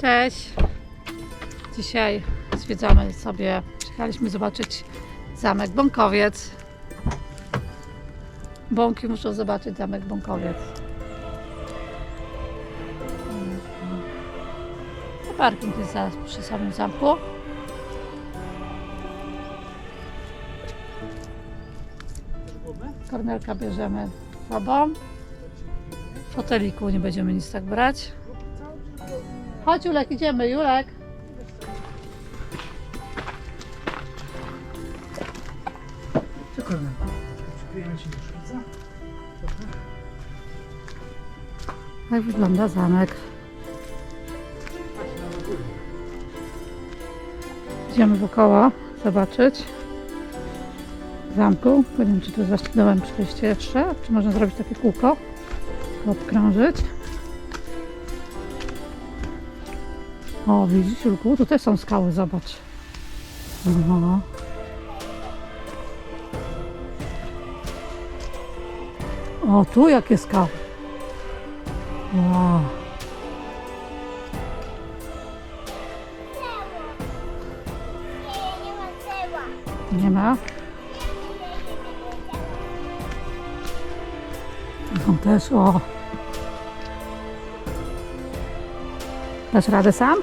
Cześć! Dzisiaj zwiedzamy sobie, przyjechaliśmy zobaczyć zamek Bąkowiec. Bąki muszą zobaczyć zamek Bąkowiec. A Parking jest zaraz przy samym zamku. Kornelka bierzemy sobą. W foteliku nie będziemy nic tak brać. Chodź Julek, idziemy, Julek. Co kolem? Przykryjemy się wygląda zamek. Idziemy wokoło zobaczyć zamku. Nie wiem, czy tu dołem przejście jeszcze, czy można zrobić takie kółko, obkrążyć. O, widzisz, Julku, tutaj są skały, zobacz. No. O, tu jakie skały. Wow. Nie ma? Są też, o. Dasz radę sam?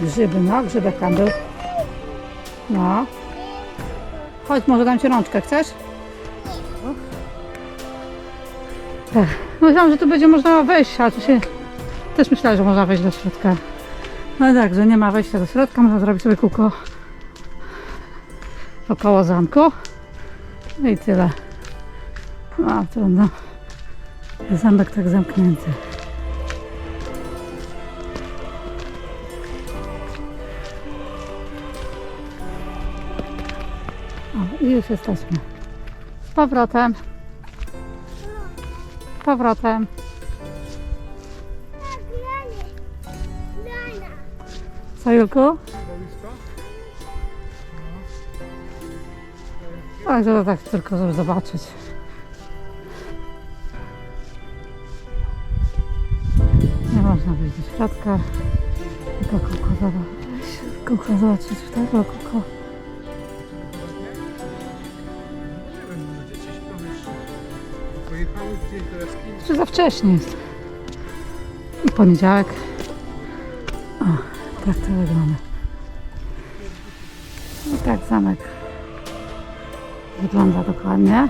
Grzyby, no, grzybek tam był. No. Chodź, może dam ci rączkę, chcesz? Tak. Myślałam, że tu będzie można wejść, a tu się... Też myślałam, że można wejść do środka. No tak, że nie ma wejścia do środka, można zrobić sobie kółko około zamku. No i tyle. No, trudno. Zamek tak zamknięty. O, i już jesteśmy. Z powrotem. Z powrotem. Co, Julku? Tak, żeby tak tylko, żeby zobaczyć. Nie można wyjść do środka. Tylko kółko zobaczyć. Kółko zobaczyć w tego kółko. Czy za wcześnie jest? Poniedziałek. O, tak to wygląda. I tak zamek wygląda dokładnie.